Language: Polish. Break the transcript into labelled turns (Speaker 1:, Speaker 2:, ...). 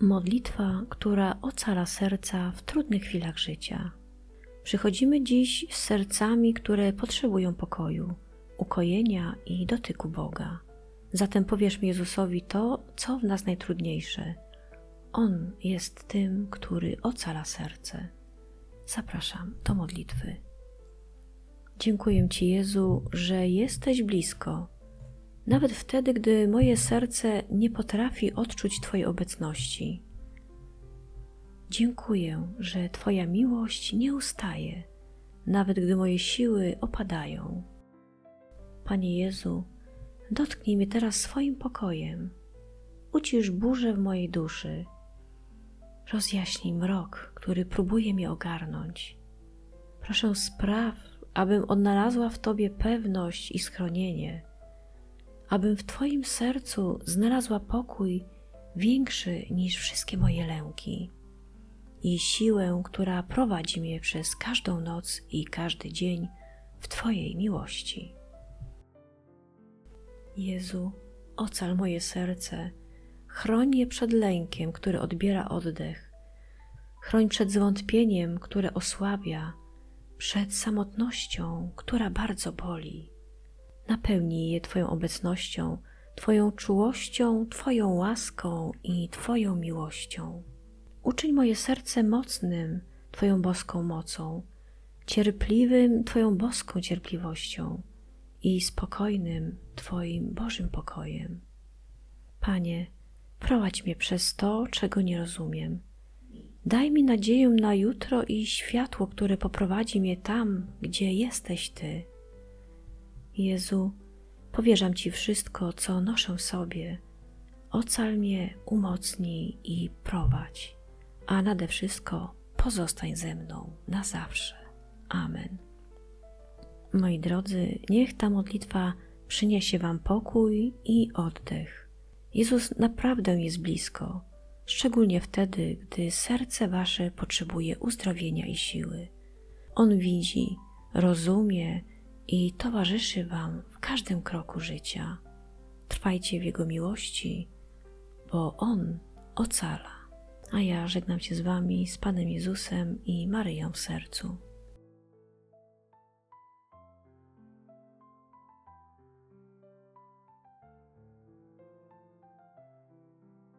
Speaker 1: Modlitwa, która ocala serca w trudnych chwilach życia. Przychodzimy dziś z sercami, które potrzebują pokoju, ukojenia i dotyku Boga. Zatem powierzmy Jezusowi to, co w nas najtrudniejsze. On jest tym, który ocala serce. Zapraszam do modlitwy. Dziękuję Ci, Jezu, że jesteś blisko, nawet wtedy, gdy moje serce nie potrafi odczuć Twojej obecności. Dziękuję, że Twoja miłość nie ustaje, nawet gdy moje siły opadają. Panie Jezu, dotknij mnie teraz swoim pokojem, ucisz burzę w mojej duszy, rozjaśnij mrok, który próbuje mnie ogarnąć. Proszę spraw, abym odnalazła w Tobie pewność i schronienie, abym w Twoim sercu znalazła pokój większy niż wszystkie moje lęki i siłę, która prowadzi mnie przez każdą noc i każdy dzień w Twojej miłości. Jezu, ocal moje serce, chroń je przed lękiem, który odbiera oddech, chroń przed zwątpieniem, które osłabia, przed samotnością, która bardzo boli. Napełnij je Twoją obecnością, Twoją czułością, Twoją łaską i Twoją miłością. Uczyń moje serce mocnym Twoją boską mocą, cierpliwym Twoją boską cierpliwością i spokojnym Twoim Bożym pokojem. Panie, prowadź mnie przez to, czego nie rozumiem. Daj mi nadzieję na jutro i światło, które poprowadzi mnie tam, gdzie jesteś Ty. Jezu, powierzam Ci wszystko, co noszę sobie. Ocal mnie, umocnij i prowadź, a nade wszystko pozostań ze mną na zawsze. Amen. Moi drodzy, niech ta modlitwa przyniesie Wam pokój i oddech. Jezus naprawdę jest blisko, szczególnie wtedy, gdy serce Wasze potrzebuje uzdrowienia i siły. On widzi, rozumie i towarzyszy Wam w każdym kroku życia. Trwajcie w Jego miłości, bo On ocala. A ja żegnam się z Wami z Panem Jezusem i Maryją w sercu.